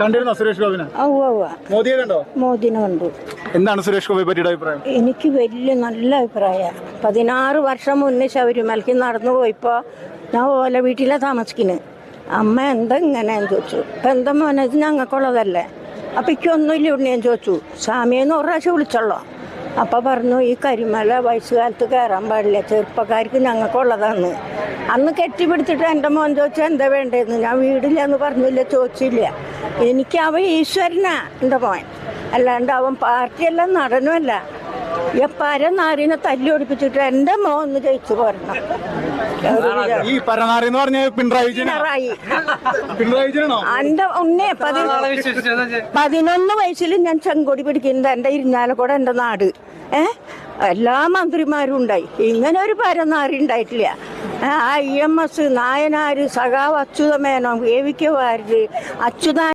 കണ്ടിരുന്നോ സുരേഷ് ഗോപിനെ? മോദിയെ കണ്ടോ? മോദിനെ കണ്ടു. എന്താണ് സുരേഷ് ഗോപിയെ പറ്റിയുടെ അഭിപ്രായം? എനിക്ക് വലിയ നല്ല അഭിപ്രായമാണ് പതിനാറ് വർഷം മുന്നേ ശബരിമലയ്ക്ക് നടന്നു പോയിപ്പോ ഞാൻ ഓല വീട്ടിലെ താമസിക്കുന്നത് അമ്മ എന്താ ഇങ്ങനെയെന്ന് ചോദിച്ചു. ഇപ്പൊ എന്താ മോനത് ഞങ്ങൾക്കുള്ളതല്ലേ? അപ്പം എനിക്കൊന്നുമില്ല ഞാൻ ചോദിച്ചു. സ്വാമിയെന്ന് ഒരു പ്രാവശ്യം വിളിച്ചോളൂ. അപ്പം പറഞ്ഞു ഈ കരിമല വയസ്സുകാലത്ത് കയറാൻ പാടില്ല. ചെറുപ്പക്കാർക്ക് ഞങ്ങൾക്കുള്ളതാണ്. അന്ന് കെട്ടിപ്പിടിച്ചിട്ട് എന്റെ മോൻ ചോദിച്ചു എന്താ വേണ്ടതെന്ന് ഞാൻ വീടില്ല എന്ന് പറഞ്ഞില്ല ചോദിച്ചില്ല. എനിക്ക് ഈശ്വരനാ എന്റെ മോൻ. അല്ലാണ്ട് അവൻ പാർട്ടിയല്ല നടനുമല്ല. എപ്പാരെ നാരിനെ തല്ലി ഒടിപ്പിച്ചിട്ട് എന്റെ മോ ഒന്ന് ജയിച്ചു പോരണം. ഈ പരനാരി എന്ന് പറഞ്ഞ പിണറായി ഉണ്ണേ പതി പതിനൊന്ന് വയസ്സിൽ ഞാൻ ചെങ്കൊടി പിടിക്കുന്നത് എന്റെ ഇരിഞ്ഞാലക്കൂടെ എന്റെ നാട്. ഏ? എല്ലാ മന്ത്രിമാരും ഉണ്ടായി. ഇങ്ങനെ ഒരു പരനാറി ഉണ്ടായിട്ടില്ല. ഐ എം എസ് നായനാര് സഖാവ് അച്യുതമേനോ A V K Warrier Achyuta